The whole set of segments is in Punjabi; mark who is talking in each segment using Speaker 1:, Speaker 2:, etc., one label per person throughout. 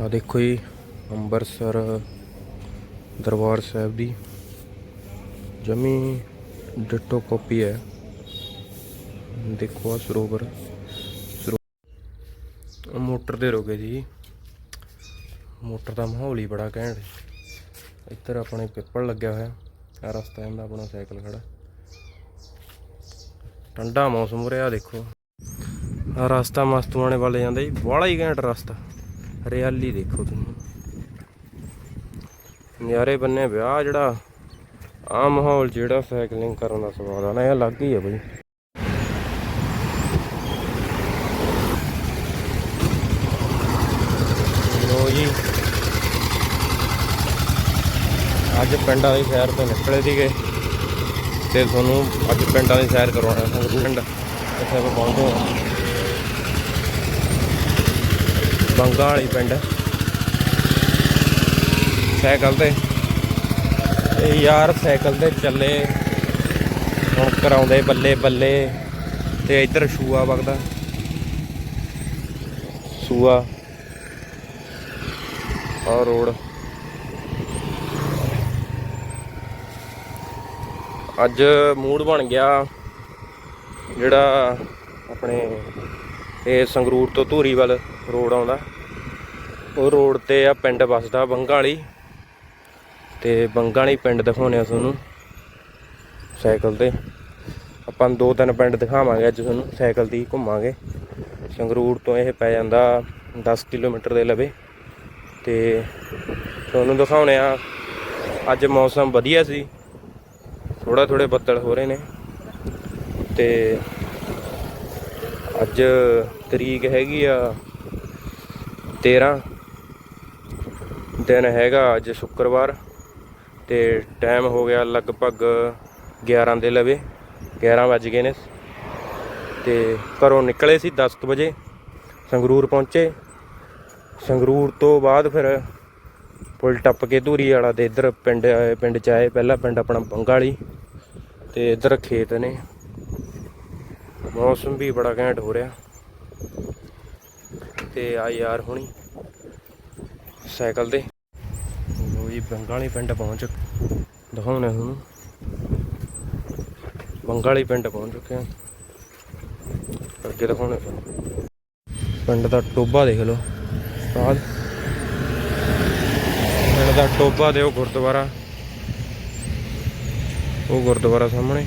Speaker 1: ਆ ਦੇਖੋ ਜੀ ਅੰਮ੍ਰਿਤਸਰ ਦਰਬਾਰ ਸਾਹਿਬ ਦੀ ਜਮੀ ਡਿਟੋ ਕਾਪੀ ਹੈ। ਦੇਖੋ ਆ ਸਰੋਵਰ। ਸਰੋ- ਆਹ ਮੋਟਰ ਤੇ ਰੁਕੇ ਜੀ। ਮੋਟਰ ਦਾ ਮਾਹੌਲ ਹੀ ਬੜਾ ਘੈਂਟ ਇੱਧਰ ਆਪਣੇ ਪਿੱਪਲ ਲੱਗਿਆ ਹੋਇਆ। ਆ ਰਸਤਾ ਜਾਂਦਾ ਆਪਣਾ ਸਾਈਕਲ ਖੜਾ। ਠੰਡਾ ਮੌਸਮ ਰਿਹਾ ਦੇਖੋ। ਆ ਰਸਤਾ ਮਸਤੂਆਣੇ ਵਾਲੇ ਜਾਂਦਾ ਜੀ। ਬੜਾ ਹੀ ਘੈਂਟ ਰਸਤਾ। ਹਰਿਆਲੀ ਦੇਖੋ ਤੁਸੀਂ। ਨਿਆਰੇ ਬੰਨੇ ਵਿਆਹ ਜਿਹੜਾ ਆ ਮਾਹੌਲ ਜਿਹੜਾ ਸਾਈਕਲਿੰਗ ਕਰਨ ਦਾ ਸਵਾਦ ਆ ਨਾ, ਇਹ ਅਲੱਗ ਹੀ ਆ ਬਈ। ਲੋ ਜੀ। ਅੱਜ ਪਿੰਡਾਂ ਦੀ ਸ਼ਹਿਰ ਤੋਂ ਨਿਕਲੇ ਸੀਗੇ ਤੇ ਤੁਹਾਨੂੰ ਅੱਜ ਪਿੰਡਾਂ ਦੀ ਸੈਰ ਕਰਵਾਉਣਾ ਸੰਗਰੂਰ ਪਿੰਡ ਇੱਥੇ ਆਪਾਂ ਪਹੁੰਚੇ ਹਾਂ। ਬੰਗਾ ਵਾਲੀ ਪਿੰਡ। ਸਾਈਕਲ ਤੇ। ਇਹ ਯਾਰ ਸਾਈਕਲ ਤੇ ਚੱਲੇ। ਹੁਣ ਕਰਾਉਂਦੇ ਬੱਲੇ ਬੱਲੇ। ਤੇ ਇੱਧਰ ਸ਼ੂਆ ਵਗਦਾ। ਸੂਆ। ਆ ਰੋਡ। ਅੱਜ ਮੂਡ ਬਣ ਗਿਆ। ਜਿਹੜਾ ਆਪਣੇ ਇਹ ਸੰਗਰੂਰ ਤੋਂ ਧੂਰੀ ਵੱਲ ਰੋਡ ਆਉਂਦਾ। ਉਹ ਰੋਡ ਤੇ ਆ ਪਿੰਡ ਵਸਦਾ ਬੰਗਾ ਵਾਲੀ ਤੇ ਬੰਗਾ ਵਾਲੀ ਪਿੰਡ ਦਿਖਾਉਣੇ ਆ ਤੁਹਾਨੂੰ ਸਾਈਕਲ ਤੇ। ਆਪਾਂ ਦੋ ਤਿੰਨ ਪਿੰਡ ਦਿਖਾਵਾਂਗੇ ਅੱਜ ਤੁਹਾਨੂੰ, ਸਾਈਕਲ ਦੀ ਘੁੰਮਾਂਗੇ। ਸੰਗਰੂਰ ਤੋਂ ਇਹ ਪੈ ਜਾਂਦਾ 10 ਕਿਲੋਮੀਟਰ ਦੇ ਲਵੇ। ਤੇ ਤੁਹਾਨੂੰ ਦਿਖਾਉਣੇ ਆ, ਅੱਜ ਮੌਸਮ ਵਧੀਆ ਸੀ। ਥੋੜਾ ਥੋੜੇ ਬੱਦਲ ਹੋ ਰਹੇ ਨੇ। ਤੇ ਅੱਜ ਤਰੀਕ ਹੈਗੀ ਆ 13 ਦਿਨ ਹੈਗਾ ਅੱਜ ਸ਼ੁੱਕਰਵਾਰ ਤੇ ਟਾਈਮ ਹੋ ਗਿਆ ਲਗਭਗ 11 ਦੇ ਲਵੇ 11 ਵੱਜ ਗਏ ਨੇ। ਤੇ ਘਰੋਂ ਨਿਕਲੇ ਸੀ 10 ਕੁ ਵਜੇ, ਸੰਗਰੂਰ ਪਹੁੰਚੇ। ਸੰਗਰੂਰ ਤੋਂ ਬਾਅਦ ਫਿਰ ਪੁਲ ਟੱਪ ਕੇ ਧੂਰੀ ਵਾਲਾ ਤੇ ਇੱਧਰ ਪਿੰਡ ਪਿੰਡ ਚ ਆਏ, ਪਹਿਲਾ ਪਿੰਡ ਆਪਣਾ ਬੰਗਾਲੀ ਤੇ ਇੱਧਰ ਖੇਤ ਨੇ। ਮੌਸਮ ਵੀ ਬੜਾ ਘੈਂਟ ਹੋ ਰਿਹਾ। ਤੇ ਆ ਯਾਰ ਹੁਣੀ ਸਾਈਕਲ ਤੇ। ਲੋ ਜੀ, ਬੰਗਾਲੀ ਪਿੰਡ ਪਹੁੰਚ ਦਿਖਾਉਣੇ ਹੁਣ ਬੰਗਾਲੀ ਪਿੰਡ ਪਹੁੰਚ ਚੁੱਕੇ ਆ ਅੱਗੇ ਦਿਖਾਉਣੇ ਤੁਹਾਨੂੰ। ਪਿੰਡ ਦਾ ਟੋਬਾ ਦੇਖ ਲਓ ਬਾਅਦ ਪਿੰਡ ਦਾ ਟੋਬਾ ਦੇ ਉਹ ਗੁਰਦੁਆਰਾ। ਉਹ ਗੁਰਦੁਆਰਾ ਸਾਹਮਣੇ।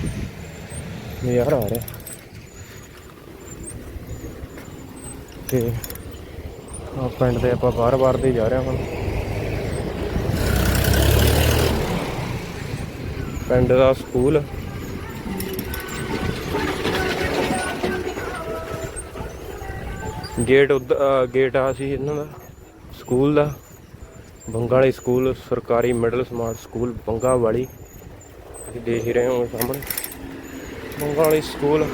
Speaker 1: ਯਾਰ ਆ ਰਿਹਾ। ਤੇ ਆ ਪਿੰਡ ਦੇ ਆਪਾਂ ਬਾਰ-ਬਾਰ ਦੇ ਜਾ ਰਹੇ ਹਾਂ ਪਿੰਡ ਦਾ ਸਕੂਲ। ਗੇਟ ਉੱਧ- ਗੇਟ ਆ ਸੀ ਇਹਨਾਂ ਦਾ, ਸਕੂਲ ਦਾ। ਬੰਗਾਲੀ ਸਕੂਲ, ਸਰਕਾਰੀ ਮਿਡਲ ਸਮਾਰਟ ਸਕੂਲ ਬੰਗਾ ਵਾਲੀ ਤੁਸੀਂ ਦੇਖ ਹੀ ਰਹੇ ਹੋ ਸਾਹਮਣੇ। ਬੰਗਾ ਵਾਲੀ ਸਕੂਲ।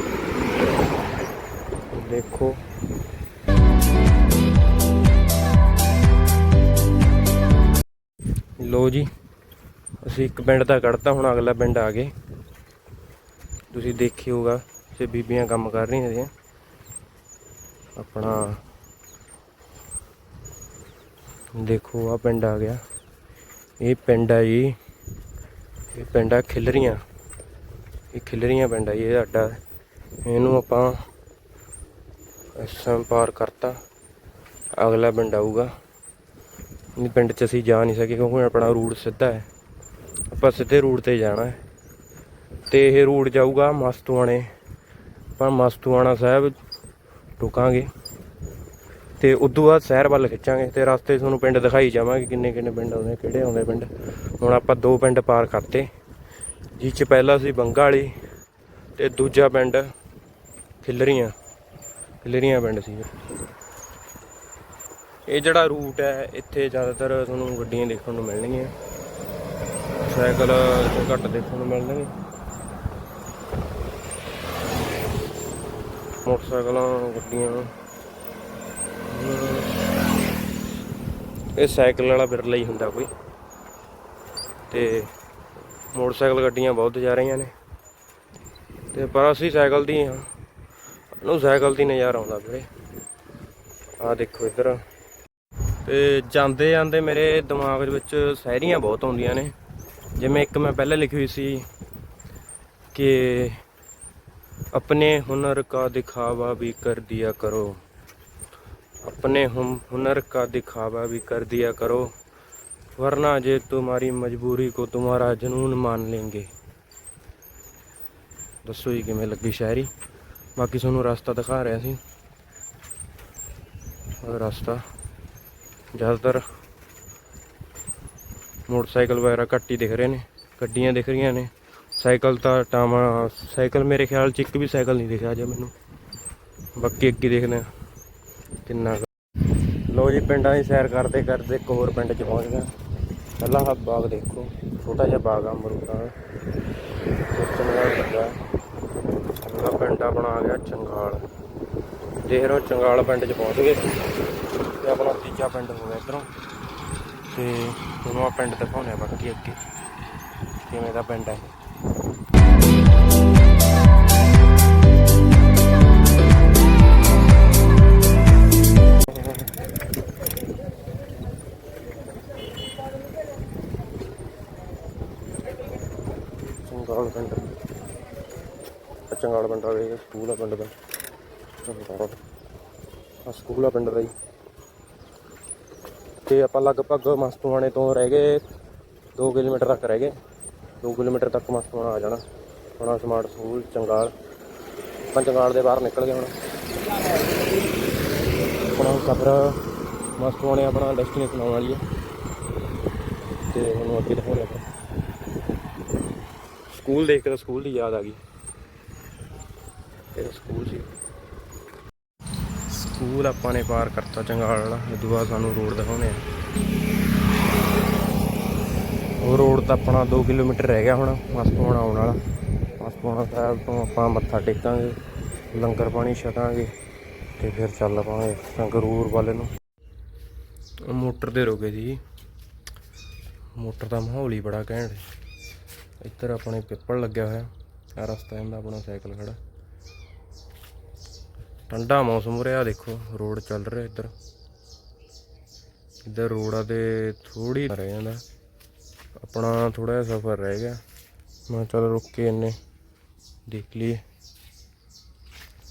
Speaker 1: ਦੇਖੋ। ਲੋ ਜੀ, ਅਸੀਂ ਇੱਕ ਪਿੰਡ ਦਾ ਕੱਢਤਾ, ਹੁਣ ਅਗਲਾ ਪਿੰਡ ਆ ਗਏ। ਤੁਸੀਂ ਦੇਖਿਆ ਹੋਗਾ ਤੇ ਬੀਬੀਆਂ ਕੰਮ ਕਰ ਰਹੀਆਂ ਸੀ ਆਪਣਾ ਦੇਖੋ ਆ ਪਿੰਡ ਆ ਗਿਆ। ਇਹ ਪਿੰਡ ਆ ਜੀ, ਇਹ ਪਿੰਡ ਆ ਖਿਲਰੀਆਂ। ਇਹ ਖਿਲਰੀਆਂ ਪਿੰਡ ਆ ਜੀ, ਇਹ ਸਾਡਾ। ਇਹਨੂੰ ਆਪਾਂ ਅਸਾਂ ਪਾਰ ਕਰਤਾ। ਅਗਲਾ ਪਿੰਡ ਆਊਗਾ। ਪਿੰਡ 'ਚ ਅਸੀਂ ਜਾ ਨਹੀਂ ਸਕੇ ਕਿਉਂਕਿ ਆਪਣਾ ਰੂਟ ਸਿੱਧਾ ਹੈ। ਆਪਾਂ ਸਿੱਧੇ ਰੂਟ ਤੇ ਜਾਣਾ ਹੈ। ਤੇ ਇਹ ਰੂਟ ਜਾਊਗਾ ਮਸਤੂਆਣੇ। ਆਪਾਂ ਮਸਤੂਆਣਾ ਸਾਹਿਬ ਰੁਕਾਂਗੇ। ਤੇ ਉਦੋਂ ਬਾਅਦ ਸ਼ਹਿਰ ਵੱਲ ਖਿੱਚਾਂਗੇ ਤੇ ਰਸਤੇ 'ਚ ਤੁਹਾਨੂੰ ਪਿੰਡ ਦਿਖਾਈ ਜਾਵਾਂਗੇ ਕਿੰਨੇ ਕਿੰਨੇ ਪਿੰਡ ਆਉਂਦੇ, ਕਿਹੜੇ ਆਉਂਦੇ ਪਿੰਡ। ਹੁਣ ਆਪਾਂ ਦੋ ਪਿੰਡ ਪਾਰ ਕਰਤੇ। ਜਿਸ 'ਚ ਪਹਿਲਾ ਸੀ ਬੰਗਾ ਵਾਲੀ ਤੇ ਦੂਜਾ ਪਿੰਡ ਖਿਲਰੀਆਂ। ਖਿਲਰੀਆਂ ਪਿੰਡ ਸੀ ਇਹ ਜਿਹੜਾ ਰੂਟ ਹੈ, ਇੱਥੇ ਜ਼ਿਆਦਾਤਰ ਤੁਹਾਨੂੰ ਗੱਡੀਆਂ ਦੇਖਣ ਨੂੰ ਮਿਲਣਗੀਆਂ। ਸਾਈਕਲ ਇੱਥੇ ਘੱਟ ਦੇਖਣ ਨੂੰ ਮਿਲਣਗੇ। ਮੋਟਰਸਾਈਕਲਾਂ, ਗੱਡੀਆਂ। ਇਹ ਸਾਈਕਲ ਵਾਲਾ ਬਿਰਲਾ ਹੀ ਹੁੰਦਾ ਕੋਈ। ਤੇ ਮੋਟਰਸਾਈਕਲ ਗੱਡੀਆਂ ਬਹੁਤ ਜਾ ਰਹੀਆਂ ਨੇ। ਤੇ ਪਰ ਅਸੀਂ ਸਾਈਕਲ ਦੀ ਹਾਂ। ਨੂੰ ਸਾਈਕਲ ਦੀ ਨਜ਼ਾਰਾ ਆਉਂਦਾ ਵੀਰੇ। ਆਹ ਦੇਖੋ ਇੱਧਰ। ਤੇ ਜਾਂਦੇ ਜਾਂਦੇ ਮੇਰੇ ਦਿਮਾਗ ਦੇ ਵਿੱਚ ਸ਼ਾਇਰੀਆਂ ਬਹੁਤ ਆਉਂਦੀਆਂ ਨੇ ਜਿਵੇਂ ਇੱਕ ਮੈਂ ਪਹਿਲਾਂ ਲਿਖੀ ਹੋਈ ਸੀ ਕਿ अपने हुनर का दिखावा भी कर दिया करो अपने हम हुनर का दिखावा भी कर दिया करो वरना जे तुम्हारी मजबूरी को तुम्हारा जुनून मान लेंगे ਦੱਸੋ ਜੀ ਕਿਵੇਂ ਲੱਗੀ ਸ਼ਾਇਰੀ ਬਾਕੀ ਤੁਹਾਨੂੰ ਰਸਤਾ ਦਿਖਾ ਰਿਹਾ ਸੀ ਉਹ ਰਸਤਾ ਜ਼ਿਆਦਾਤਰ ਮੋਟਰਸਾਈਕਲ ਵਗੈਰਾ ਘੱਟ ਹੀ ਦਿਖ ਰਹੇ ਨੇ, ਗੱਡੀਆਂ ਦਿਖ ਰਹੀਆਂ ਨੇ। ਸਾਈਕਲ ਤਾਂ ਟਾਵਾ, ਸਾਈਕਲ ਮੇਰੇ ਖਿਆਲ ਚ ਇੱਕ ਵੀ ਸਾਈਕਲ ਨਹੀਂ ਦਿਖਿਆ ਜੇ ਮੈਨੂੰ। ਬਾਕੀ ਅੱਗੇ ਦੇਖਦੇ ਆ ਕਿੰਨਾ ਕੁ। ਲੋ ਜੀ, ਪਿੰਡਾਂ ਦੀ ਸੈਰ ਕਰਦੇ ਕਰਦੇ ਇੱਕ ਹੋਰ ਪਿੰਡ ਚ ਪਹੁੰਚ ਗਏ। ਪਹਿਲਾਂ ਆਹ ਬਾਗ ਦੇਖੋ, ਛੋਟਾ ਜਿਹਾ ਬਾਗ ਆ ਅਮਰੂਦਾਂ ਦਾ। ਚੰਗਾਲ ਲੱਗਾ ਅਗਲਾ ਪਿੰਡ ਆਪਣਾ ਆ ਗਿਆ ਚੰਗਾਲ। ਦੇਖ ਰਹੇ ਹੋ ਚੰਗਾਲ ਪਿੰਡ ਚ ਪਹੁੰਚ ਗਏ ਤੇ ਆਪਣਾ ਤੀਜਾ ਪਿੰਡ ਹੋ ਗਿਆ ਇਧਰੋਂ। ਤੇ ਤੁਹਾਨੂੰ ਆ ਪਿੰਡ ਦਿਖਾਉਣੇ ਆ ਬਾਕੀ ਅੱਗੇ, ਕਿਵੇਂ ਦਾ ਪਿੰਡ ਹੈ ਚੰਗਾਲ ਪਿੰਡ। ਚੰਗਾਲ ਪਿੰਡ ਆ ਗਿਆ ਸਕੂਲ ਆ ਪਿੰਡ ਦਾ। ਆ ਸਕੂਲ ਆ ਪਿੰਡ ਦਾ ਜੀ। ਤੇ ਆਪਾਂ ਲਗਭਗ ਮਸਤੂਆਣੇ ਤੋਂ ਰਹਿ ਗਏ 2 ਕਿਲੋਮੀਟਰ ਤੱਕ ਰਹਿ ਗਏ। 2 ਕਿਲੋਮੀਟਰ ਤੱਕ ਮਸਤੂਆਣਾ ਆ ਜਾਣਾ। ਹੁਣ ਸਮਾਰਟ ਸਕੂਲ, ਚੰਗਾਲ। ਆਪਾਂ ਚੰਗਾਲ ਦੇ ਬਾਹਰ ਨਿਕਲ ਗਏ ਹੁਣ। ਆਪਣਾ ਸਫਰ ਮਸਤੂਆਣੇ ਆਪਣਾ ਡੈਸਟੀਨੇਸ਼ਨ ਆਉਣ ਵਾਲੀ ਹੈ ਤੇ ਹੁਣ ਅੱਗੇ ਦਿਖਾਉਂਦੇ ਆਪਾਂ। ਸਕੂਲ ਦੇਖ ਕੇ ਤਾਂ ਸਕੂਲ ਦੀ ਯਾਦ ਆ ਗਈ। ਇਹ ਸਕੂਲ ਸੀ। ਸਕੂਲ ਆਪਾਂ ਨੇ ਪਾਰ ਕਰਤਾ ਚੰਗਾਲ ਵਾਲਾ ਇਹ ਤੋਂ ਬਾਅਦ ਸਾਨੂੰ ਰੋਡ ਦਿਖਾਉਣੇ ਆ। ਉਹ ਰੋਡ ਤਾਂ ਆਪਣਾ 2 ਕਿਲੋਮੀਟਰ ਰਹਿ ਗਿਆ ਹੁਣ ਮਸਤੋਣਾ ਆਉਣ ਵਾਲਾ। ਮਸਤੋਣਾ ਸਾਹਿਬ ਤੋਂ ਆਪਾਂ ਮੱਥਾ ਟੇਕਾਂਗੇ, ਲੰਗਰ ਪਾਣੀ ਛਕਾਂਗੇ ਤੇ ਫਿਰ ਚੱਲ ਪਾਵਾਂਗੇ ਸੰਗਰੂਰ ਵਾਲੇ ਨੂੰ। ਮੋਟਰ ਦੇ ਰੋਗੇ ਜੀ ਮੋਟਰ ਦਾ ਮਾਹੌਲ ਹੀ ਬੜਾ ਘੈਂਟ ਇੱਧਰ ਆਪਣੇ ਪਿੱਪਲ ਲੱਗਿਆ ਹੋਇਆ ਆ ਰਸਤਾ ਜਾਂਦਾ ਆਪਣਾ ਸਾਈਕਲ ਖੜਾ। ਠੰਡਾ ਮੌਸਮ ਰਿਹਾ ਦੇਖੋ, ਰੋਡ ਚੱਲ ਰਿਹਾ ਇੱਧਰ। ਇੱਧਰ ਰੋੜਾ ਤੇ ਥੋੜੀ ਰਹਿ ਜਾਂਦਾ। ਆਪਣਾ ਥੋੜਾ ਜਿਹਾ ਸਫ਼ਰ ਰਹਿ ਗਿਆ। ਮੈਂ ਚੱਲ ਰੁਕ ਕੇ ਇੰਨੇ ਦੇਖ ਲਈਏ।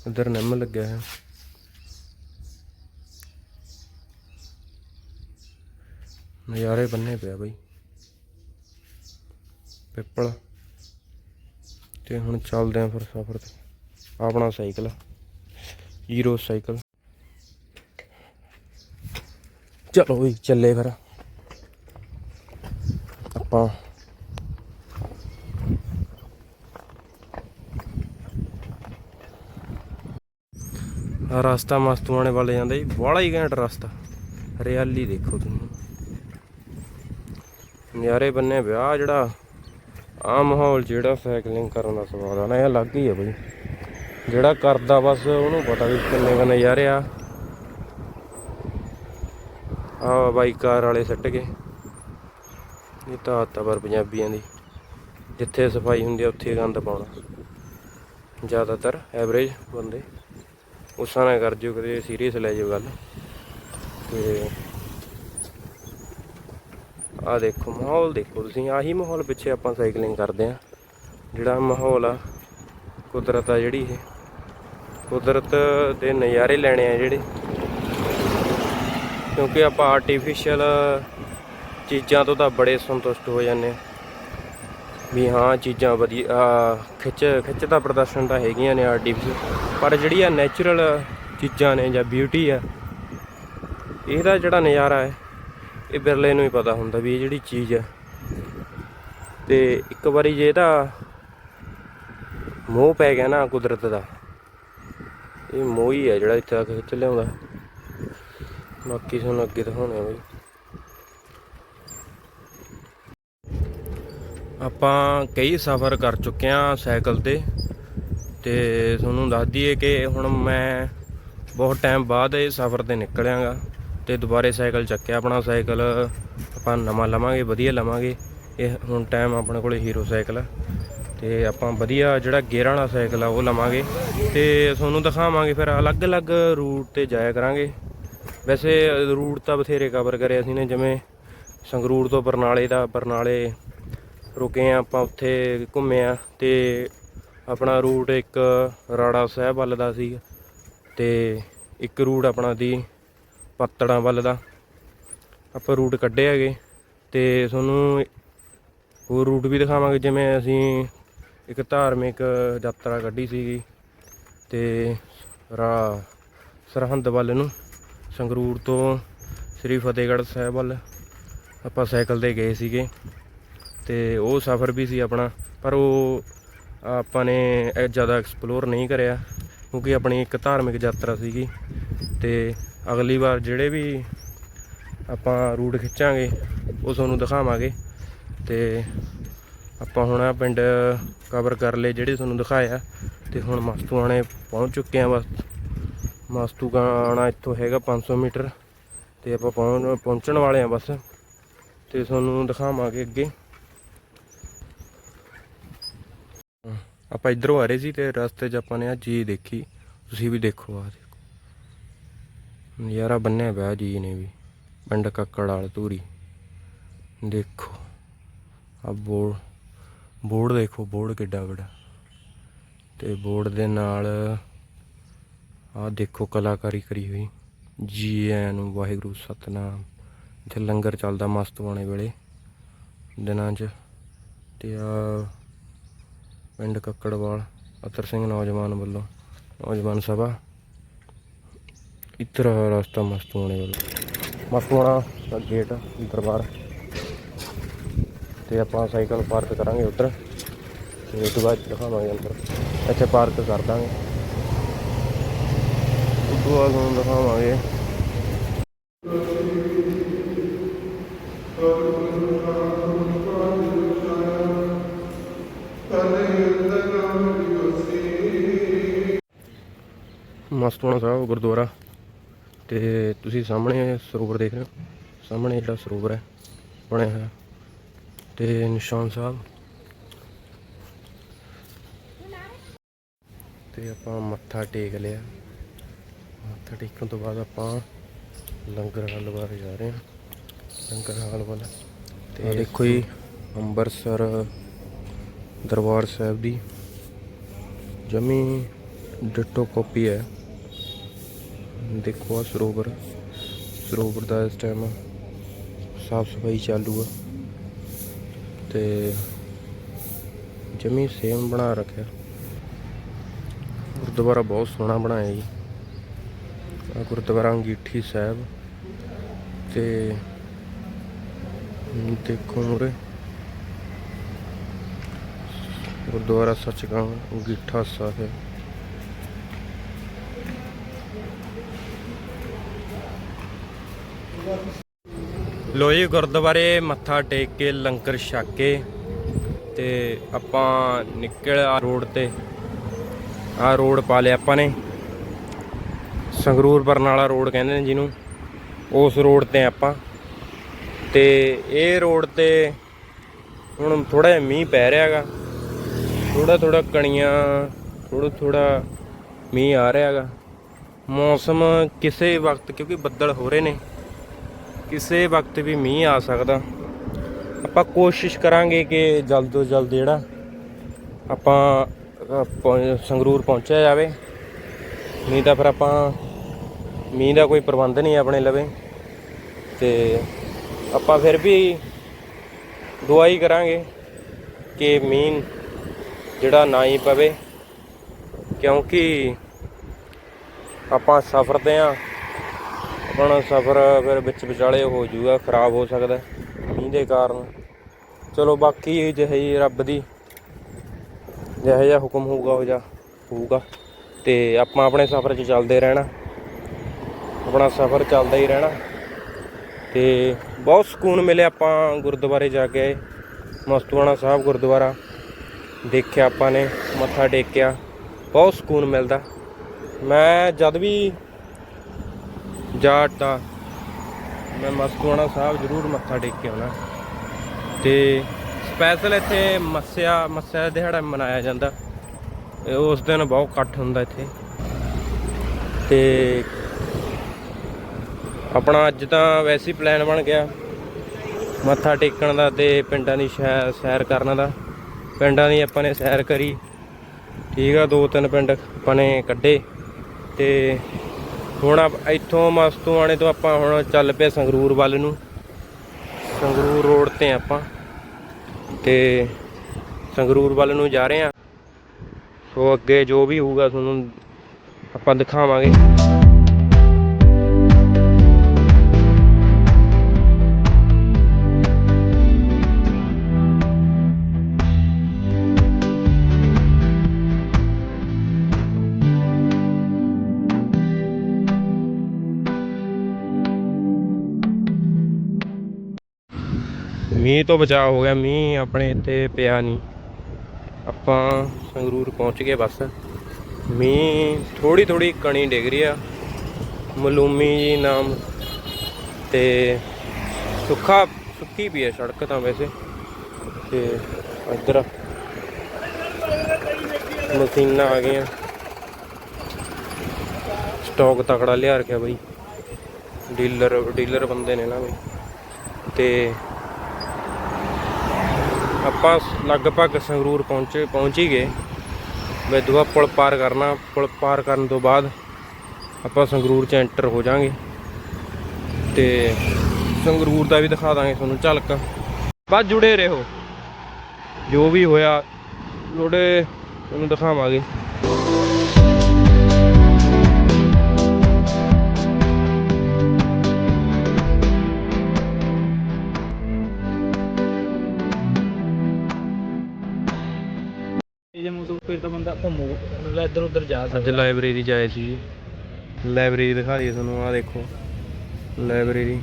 Speaker 1: ਇੱਧਰ ਨਿੰਮ ਲੱਗਿਆ ਹੈ ਨਜ਼ਾਰੇ ਬੰਨੇ ਪਿਆ ਬਈ। ਪਿੱਪਲ। ਤੇ ਹੁਣ ਚੱਲਦੇ ਆਂ ਫਿਰ ਸਫ਼ਰ ਤੇ। ਆਪਣਾ ਸਾਈਕਲ। ਹੀਰੋ ਸਾਈਕਲ ਚਲੋ ਵੀ ਚੱਲੇ ਫਿਰ। ਆਪਾਂ ਰਸਤਾ ਮਸਤੂਆਣੇ ਵੱਲ ਜਾਂਦਾ ਜੀ, ਬੜਾ ਹੀ ਘੈਂਟ ਰਸਤਾ। ਹਰਿਆਲੀ ਦੇਖੋ ਤੁਸੀਂ। ਨਜ਼ਾਰੇ ਬੰਨੇ ਵਿਆਹ ਜਿਹੜਾ ਆ ਮਾਹੌਲ ਜਿਹੜਾ ਸਾਈਕਲਿੰਗ ਕਰਨ ਦਾ ਸਵਾਦ ਆ ਨਾ, ਇਹ ਅਲੱਗ ਹੀ ਆ ਬਈ। ਜਿਹੜਾ ਕਰਦਾ ਬਸ ਉਹਨੂੰ ਪਤਾ ਵੀ ਕਿੰਨੇ ਕੁ ਨਜ਼ਾਰੇ ਆ। ਆ ਬਾਈ ਕਾਰ ਵਾਲੇ ਸੱਟ ਗਏ। ਇਹ ਤਾਂ ਆਦਤ ਆ ਪਰ ਪੰਜਾਬੀਆਂ ਦੀ। ਜਿੱਥੇ ਸਫ਼ਾਈ ਹੁੰਦੀ ਆ ਉੱਥੇ ਗੰਦ ਪਾਉਣਾ। ਜ਼ਿਆਦਾਤਰ ਐਵਰੇਜ ਬੰਦੇ ਉਸਾਂ ਨਾਲ ਕਰ ਜਿਓ ਕਦੇ ਸੀਰੀਅਸ ਲੈ ਜਿਓ ਗੱਲ। ਤੇ ਆ ਦੇਖੋ, ਮਾਹੌਲ ਦੇਖੋ ਤੁਸੀਂ, ਆਹੀ ਮਾਹੌਲ ਪਿੱਛੇ ਆਪਾਂ ਸਾਈਕਲਿੰਗ ਕਰਦੇ ਆ। ਜਿਹੜਾ ਮਾਹੌਲ ਆ, ਕੁਦਰਤ ਆ ਜਿਹੜੀ ਇਹ। ਕੁਦਰਤ ਦੇ ਨਜ਼ਾਰੇ ਲੈਣੇ ਆ ਜਿਹੜੇ। ਕਿਉਂਕਿ ਆਪਾਂ ਆਰਟੀਫੀਸ਼ੀਅਲ ਚੀਜ਼ਾਂ ਤੋਂ ਤਾਂ ਬੜੇ ਸੰਤੁਸ਼ਟ ਹੋ ਜਾਂਦੇ ਹਾਂ ਵੀ ਹਾਂ, ਚੀਜ਼ਾਂ ਵਧੀਆ ਖਿੱਚ ਖਿੱਚ ਦਾ ਪ੍ਰਦਰਸ਼ਨ ਤਾਂ ਹੈਗੀਆਂ ਨੇ ਆਰਟੀਫੀਸ਼ੀਅਲ ਪਰ ਜਿਹੜੀਆਂ ਨੈਚੁਰਲ ਚੀਜ਼ਾਂ ਨੇ ਜਾਂ ਬਿਊਟੀ ਆ, ਇਹਦਾ ਜਿਹੜਾ ਨਜ਼ਾਰਾ ਹੈ, ਇਹ ਬਿਰਲੇ ਨੂੰ ਹੀ ਪਤਾ ਹੁੰਦਾ ਵੀ ਇਹ ਜਿਹੜੀ ਚੀਜ਼ ਆ। ਤੇ ਇੱਕ ਵਾਰੀ ਜੇ ਇਹਦਾ ਮੋਹ ਪੈ ਗਿਆ ਨਾ ਕੁਦਰਤ ਦਾ ਇਹ ਮੋਹੀ ਹੀ ਹੈ ਜਿਹੜਾ ਇੱਥੇ ਤੱਕ ਖਿੱਚ ਲਿਆਉਂਦਾ। ਬਾਕੀ ਤੁਹਾਨੂੰ ਅੱਗੇ ਦਿਖਾਉਣੇ ਆ ਬਈ। ਆਪਾਂ ਕਈ ਸਫ਼ਰ ਕਰ ਚੁੱਕੇ ਆ ਸਾਈਕਲ ਤੇ ਤੇ ਤੁਹਾਨੂੰ ਦੱਸ ਦਈਏ ਕਿ ਹੁਣ ਮੈਂ ਬਹੁਤ ਟਾਈਮ ਬਾਅਦ ਇਹ ਸਫ਼ਰ ਤੇ ਨਿਕਲਿਆਗਾ ਤੇ ਦੁਬਾਰੇ ਸਾਈਕਲ ਚੱਕਿਆ ਆਪਣਾ ਸਾਈਕਲ। ਆਪਾਂ ਨਵਾਂ ਲਵਾਂਗੇ, ਵਧੀਆ ਲਵਾਂਗੇ। ਇਹ ਹੁਣ ਟਾਈਮ ਆਪਣੇ ਕੋਲੇ ਹੀਰੋ ਸਾਈਕਲ ਆ। ਤੇ ਆਪਾਂ ਵਧੀਆ ਜਿਹੜਾ ਗੇਅਰਾਂ ਵਾਲਾ ਸਾਈਕਲ ਆ, ਉਹ ਲਵਾਂਗੇ। ਤੇ ਤੁਹਾਨੂੰ ਦਿਖਾਵਾਂਗੇ ਫਿਰ ਅਲੱਗ-ਅਲੱਗ ਰੂਟ ਤੇ ਜਾਇਆ ਕਰਾਂਗੇ। ਵੈਸੇ ਰੂਟ ਤਾਂ ਬਥੇਰੇ ਕਵਰ ਕਰੇ ਅਸੀਂ ਨੇ, ਜਿਵੇਂ ਸੰਗਰੂਰ ਤੋਂ ਬਰਨਾਲੇ ਦਾ, ਬਰਨਾਲੇ ਰੁਕੇ ਆ ਆਪਾਂ, ਉੱਥੇ ਘੁੰਮੇ ਆ। ਤੇ ਆਪਣਾ ਰੂਟ ਇੱਕ ਰਾੜਾ ਸਾਹਿਬ ਵੱਲ ਦਾ ਸੀ ਤੇ ਇੱਕ ਰੂਟ ਆਪਣਾ ਦੀ ਪੱਤੜਾਂ ਵੱਲ ਦਾ। ਆਪਾਂ ਰੂਟ ਕੱਢੇ ਹੈਗੇ। ਤੇ ਤੁਹਾਨੂੰ ਹੋਰ ਰੂਟ ਵੀ ਦਿਖਾਵਾਂਗੇ, ਜਿਵੇਂ ਅਸੀਂ ਇੱਕ ਧਾਰਮਿਕ ਯਾਤਰਾ ਕੱਢੀ ਸੀਗੀ ਤੇ ਰਾ ਸਰਹੰਦ ਵੱਲ ਨੂੰ ਸੰਗਰੂਰ ਤੋਂ ਸ੍ਰੀ ਫਤਿਹਗੜ੍ਹ ਸਾਹਿਬ ਵੱਲ ਆਪਾਂ ਸਾਈਕਲ ਤੇ ਗਏ ਸੀਗੇ ਤੇ ਉਹ ਸਫ਼ਰ ਵੀ ਸੀ ਆਪਣਾ, ਪਰ ਉਹ ਆਪਾਂ ਨੇ ਜ਼ਿਆਦਾ ਐਕਸਪਲੋਰ ਨਹੀਂ ਕਰਿਆ ਕਿਉਂਕਿ ਆਪਣੀ ਇੱਕ ਧਾਰਮਿਕ ਯਾਤਰਾ ਸੀਗੀ ਤੇ ਅਗਲੀ ਵਾਰ ਜਿਹੜੇ ਵੀ ਆਪਾਂ ਰੂਟ ਖਿੱਚਾਂਗੇ, ਉਹ ਤੁਹਾਨੂੰ ਦਿਖਾਵਾਂਗੇ ਤੇ ਆਪਾਂ ਹੁਣ ਆ ਪਿੰਡ ਕਵਰ ਕਰ ਲਏ ਜਿਹੜੇ ਤੁਹਾਨੂੰ ਦਿਖਾਇਆ ਤੇ ਹੁਣ ਮਸਤੂਆਣੇ ਪਹੁੰਚ ਚੁੱਕੇ ਆ ਬਸ। ਮਸਤੂਆਣਾ ਇੱਥੋਂ ਹੈਗਾ 500 ਮੀਟਰ ਤੇ ਆਪਾਂ ਪਹੁੰਚ ਪਹੁੰਚਣ ਵਾਲੇ ਆ ਬਸ। ਤੇ ਤੁਹਾਨੂੰ ਦਿਖਾਵਾਂਗੇ ਅੱਗੇ। ਆਪਾਂ ਇਧਰੋਂ ਆ ਰਹੇ ਸੀ ਤੇ ਰਸਤੇ 'ਚ ਆਪਾਂ ਨੇ ਆ ਜੀ ਦੇਖੀ। ਤੁਸੀਂ ਵੀ ਦੇਖੋ ਆ ਦੇਖੋ। ਨਜ਼ਾਰਾ ਬੰਨਿਆ ਪਿਆ ਜੀ ਨੇ ਵੀ। ਪਿੰਡ ਕੱਕੜ ਵਾਲ ਧੂਰੀ। ਦੇਖੋ। ਆ ਬੋਰਡ ਬੋਰਡ ਦੇਖੋ, ਬੋਰਡ ਕਿੱਡਾ ਵੱਡਾ। ਤੇ ਬੋਰਡ ਦੇ ਨਾਲ ਆ ਦੇਖੋ, ਕਲਾਕਾਰੀ ਕਰੀ ਹੋਈ। ਜੀ ਐਨ ਵਾਹਿਗੁਰੂ, ਸਤਨਾਮ। ਇੱਥੇ ਲੰਗਰ ਚੱਲਦਾ ਮਸਤ ਮਸਤਵਾਣੇ ਵੇਲੇ, ਦਿਨਾਂ 'ਚ। ਤੇ ਆ ਪਿੰਡ ਕੱਕੜਵਾਲ, ਅਤਰ ਸਿੰਘ ਨੌਜਵਾਨ ਵੱਲੋਂ, ਨੌਜਵਾਨ ਸਭਾ। ਇੱਧਰ ਆ ਰਸਤਾ ਮਸਤਵਾਣੇ ਵੱਲੋਂ। ਮਸਤਵਾਣਾ ਦਾ ਗੇਟ ਦਰਬਾਰ ਤੇ ਆਪਾਂ ਸਾਈਕਲ ਪਾਰਕ ਕਰਾਂਗੇ ਉੱਧਰ। ਤੇ ਉਸ ਤੋਂ ਬਾਅਦ ਦਿਖਾਵਾਂਗੇ ਅੰਦਰ। ਇੱਥੇ ਪਾਰਕ ਕਰ ਦਾਂਗੇ। ਉਸ ਤੋਂ ਬਾਅਦ ਤੁਹਾਨੂੰ ਦਿਖਾਵਾਂਗੇ। ਮਸਤਵਾਣਾ ਸਾਹਿਬ, ਗੁਰਦੁਆਰਾ। ਤੇ ਤੁਸੀਂ ਸਾਹਮਣੇ ਸਰੋਵਰ ਦੇਖ ਰਹੇ ਹੋ। ਸਾਹਮਣੇ ਜਿਹੜਾ ਸਰੋਵਰ ਹੈ, ਬਣਿਆ ਹੋਇਆ। ਤੇ ਨਿਸ਼ਾਨ ਸਾਹਿਬ। ਤੇ ਆਪਾਂ ਮੱਥਾ ਟੇਕ ਲਿਆ। ਮੱਥਾ ਟੇਕਣ ਤੋਂ ਬਾਅਦ ਆਪਾਂ ਲੰਗਰ ਹਾਲ ਵੱਲ ਜਾ ਰਹੇ ਹਾਂ। ਲੰਗਰ ਹਾਲ ਵੱਲ। ਤੇ ਦੇਖੋ ਜੀ ਅੰਮ੍ਰਿਤਸਰ ਦਰਬਾਰ ਸਾਹਿਬ ਦੀ ਜਮੀ ਡਿਟੋ ਕਾਪੀ ਹੈ। ਦੇਖੋ ਆ ਸਰੋਵਰ। ਸਰੋਵਰ ਦਾ ਇਸ ਟਾਈਮ ਸਾਫ਼ ਸਫ਼ਾਈ ਚਾਲੂ ਆ। ਤੇ ਜਮੀ ਸੇਮ ਬਣਾ ਰੱਖਿਆ। ਗੁਰਦੁਆਰਾ ਬਹੁਤ ਸੋਹਣਾ ਬਣਾਇਆ ਜੀ। ਆ ਗੁਰਦੁਆਰਾ ਅੰਗੀਠੀ ਸਾਹਿਬ। ਤੇ ਦੇਖੋ ਮੁਰੇ ਗੁਰਦੁਆਰਾ ਸੱਚਖੰਡ ਅੰਗੀਠਾ ਸਾਹਿਬ। ਲੋ ਜੀ, ਗੁਰਦੁਆਰੇ ਮੱਥਾ ਟੇਕ ਕੇ, ਲੰਗਰ ਛਕ ਕੇ ਤੇ ਆਪਾਂ ਨਿਕਲ ਆ ਰੋਡ ਤੇ। ਆ ਰੋਡ ਪਾ ਲਿਆ ਆਪਾਂ ਨੇ। ਸੰਗਰੂਰ ਬਰਨਾਲਾ ਰੋਡ ਕਹਿੰਦੇ ਨੇ ਜਿਹਨੂੰ। ਉਸ ਰੋਡ ਤੇ ਆਪਾਂ। ਤੇ ਇਹ ਰੋਡ ਤੇ ਹੁਣ ਥੋੜਾ ਜਿਹਾ ਮੀਂਹ ਪੈ ਰਿਹਾ ਹੈਗਾ। ਥੋੜਾ ਥੋੜਾ ਕਣੀਆਂ ਥੋੜਾ ਥੋੜਾ ਮੀਂਹ ਆ ਰਿਹਾ ਹੈਗਾ। ਮੌਸਮ ਕਿਸੇ ਵਕਤ ਕਿਉਂਕਿ ਬੱਦਲ ਹੋ ਰਹੇ ਨੇ। ਕਿਸੇ ਵਕਤ ਵੀ ਮੀਂਹ ਆ ਸਕਦਾ। ਆਪਾਂ ਕੋਸ਼ਿਸ਼ ਕਰਾਂਗੇ ਕਿ ਜਲਦ ਤੋਂ ਜਲਦ ਜਿਹੜਾ ਆਪਾਂ ਅ, ਸੰਗਰੂਰ ਪਹੁੰਚਿਆ ਜਾਵੇ। ਨਹੀਂ ਤਾਂ ਫਿਰ ਆਪਾਂ ਮੀਂਹ ਦਾ ਕੋਈ ਪ੍ਰਬੰਧ ਨਹੀਂ ਆਪਣੇ ਲਵੇ। ਤੇ ਆਪਾਂ ਫਿਰ ਵੀ ਦੁਆਈ ਕਰਾਂਗੇ ਕਿ ਮੀਂਹ ਜਿਹੜਾ ਨਾ ਹੀ ਪਵੇ। ਕਿਉਂਕਿ ਆਪਾਂ ਸਫ਼ਰ ਤੇ ਆ ਆਪਣਾ ਸਫ਼ਰ ਫਿਰ ਵਿੱਚ ਵਿਚਾਲੇ ਹੋ ਜਾਊਗਾ, ਖਰਾਬ ਹੋ ਸਕਦਾ ਮੀਂਹ ਦੇ ਕਾਰਨ। ਚਲੋ ਬਾਕੀ ਜਿਹੀ ਰੱਬ ਦੀ ਜਿਹੋ ਜਿਹਾ ਹੁਕਮ ਹੋਊਗਾ, ਉਹ ਜਿਹਾ ਹੋਊਗਾ। ਤੇ ਆਪਾਂ ਆਪਣੇ ਸਫ਼ਰ 'ਚ ਚੱਲਦੇ ਰਹਿਣਾ। ਆਪਣਾ ਸਫ਼ਰ ਚੱਲਦਾ ਹੀ ਰਹਿਣਾ। ਤੇ ਬਹੁਤ ਸਕੂਨ ਮਿਲਿਆ ਆਪਾਂ ਗੁਰਦੁਆਰੇ ਜਾ ਕੇ ਆਏ। ਮਸਤੂਆਣਾ ਸਾਹਿਬ ਗੁਰਦੁਆਰਾ ਦੇਖਿਆ ਆਪਾਂ ਨੇ, ਮੱਥਾ ਟੇਕਿਆ। ਬਹੁਤ ਸਕੂਨ ਮਿਲਦਾ। ਮੈਂ ਜਦ ਵੀ ਜਾਟ ਦਾ ਮੈਂ ਮਸਤੂਆਣਾ ਸਾਹਿਬ ਜ਼ਰੂਰ ਮੱਥਾ ਟੇਕ ਕੇ ਆਉਣਾ। ਤੇ ਸਪੈਸ਼ਲ ਇੱਥੇ ਮੱਸਿਆ ਮੱਸਿਆ ਦਾ ਦਿਹਾੜਾ ਮਨਾਇਆ ਜਾਂਦਾ। ਇਹ ਉਸ ਦਿਨ ਬਹੁਤ ਇਕੱਠ ਹੁੰਦਾ ਇੱਥੇ। ਤੇ ਆਪਣਾ ਅੱਜ ਤਾਂ ਵੈਸੇ ਹੀ ਪਲਾਨ ਬਣ ਗਿਆ। ਮੱਥਾ ਟੇਕਣ ਦਾ ਤੇ ਪਿੰਡਾਂ ਦੀ ਸੈਰ ਸੈਰ ਕਰਨ ਦਾ। ਪਿੰਡਾਂ ਦੀ ਆਪਾਂ ਨੇ ਸੈਰ ਕਰੀ। ਠੀਕ ਆ, ਦੋ ਤਿੰਨ ਪਿੰਡ ਆਪਾਂ ਨੇ ਕੱਢੇ। ਤੇ ਹੁਣ ਆਪ- ਇੱਥੋਂ ਮਸਤੂਆਣੇ ਤੋਂ ਆਪਾਂ ਹੁਣ ਚੱਲ ਪਏ ਸੰਗਰੂਰ ਵੱਲ ਨੂੰ। ਸੰਗਰੂਰ ਰੋਡ ਤੇ ਆਪਾਂ। ਤੇ ਸੰਗਰੂਰ ਵੱਲ ਨੂੰ ਜਾ ਰਹੇ ਆ ਸੋ ਅੱਗੇ ਜੋ ਵੀ ਹੋਊਗਾ ਤੁਹਾਨੂੰ ਆਪਾਂ ਦਿਖਾਵਾਂਗੇ। ਮੀਂਹ ਤੋਂ ਬਚਾਅ ਹੋ ਗਿਆ, ਮੀਂਹ ਆਪਣੇ ਇੱਥੇ ਪਿਆ ਨਹੀਂ। ਆਪਾਂ ਸੰਗਰੂਰ ਪਹੁੰਚ ਗਏ ਬਸ। ਮੀਂਹ ਥੋੜੀ ਥੋੜੀ ਕਣੀ ਡਿੱਗ ਰਹੀ ਆ। ਮਲੂਮੀ ਜੀ ਨਾਮ ਤੇ ਸੁੱਖਾ, ਸੁੱਕੀ ਵੀ ਹੈ ਸੜਕ ਤਾਂ ਵੈਸੇ। ਤੇ ਇੱਧਰ ਮਸ਼ੀਨਾਂ ਆ ਗਈਆਂ। ਸਟਾਕ ਤਕੜਾ ਲਿਆ ਰੱਖਿਆ ਬਈ। ਡੀਲਰ ਡੀਲਰ ਬੰਦੇ ਨੇ ਨਾ ਬਈ। ਤੇ ਆਪਾਂ ਲਗਭਗ ਸੰਗਰੂਰ ਪਹੁੰਚੇ, ਪਹੁੰਚ ਹੀ ਗਏ। ਬੈਦੂਆ ਪੁਲ ਪਾਰ ਕਰਨਾ, ਪੁਲ ਪਾਰ ਕਰਨ ਤੋਂ ਬਾਅਦ ਆਪਾਂ ਸੰਗਰੂਰ ਚ ਐਂਟਰ ਹੋ ਜਾਾਂਗੇ ਤੇ ਸੰਗਰੂਰ ਦਾ ਵੀ ਦਿਖਾ ਦਾਂਗੇ ਤੁਹਾਨੂੰ ਝਲਕ। ਬਸ ਜੁੜੇ ਰਹੋ। ਜੋ ਵੀ ਹੋਇਆ ਲੋੜੇ ਤੁਹਾਨੂੰ ਦਿਖਾਵਾਂਗੇ।
Speaker 2: ਤੋਂ ਬੰਦਾ ਘੁੰਮੂ ਮਤਲਬ ਇੱਧਰ ਉੱਧਰ ਜਾ
Speaker 1: ਅੱਜ
Speaker 2: ਸਕਦਾ
Speaker 1: ਲਾਇਬ੍ਰੇਰੀ ਜਾਏ ਸੀ ਜੀ। ਲਾਇਬ੍ਰੇਰੀ ਦਿਖਾ ਦਈਏ ਤੁਹਾਨੂੰ ਆਹ ਦੇਖੋ। ਲਾਇਬ੍ਰੇਰੀ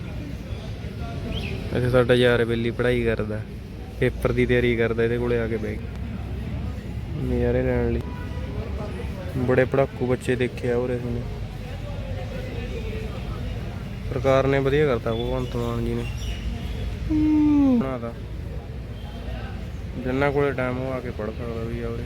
Speaker 1: ਇੱਥੇ ਸਾਡਾ ਯਾਰ ਬੇਲੀ ਪੜ੍ਹਾਈ ਕਰਦਾ। ਪੇਪਰ ਦੀ ਤਿਆਰੀ ਕਰਦਾ ਇਹਦੇ ਕੋਲੇ ਆ ਕੇ ਬੈਠ ਨਜ਼ਾਰੇ ਲੈਣ ਲਈ। ਬੜੇ ਪੜਾਕੂ ਬੱਚੇ ਦੇਖੇ ਆ ਉਰੇ ਹੁਣੇ ਸਰਕਾਰ ਨੇ ਵਧੀਆ ਕਰਤਾ ਭਗਵੰਤ ਮਾਨ ਜੀ ਨੇ। ਬਣਾਤਾ ਜਿੰਨਾ ਕੋਲੇ ਟਾਈਮ ਉਹ ਆ ਕੇ ਪੜ ਸਕਦਾ ਵੀ ਆ ਉਰੇ।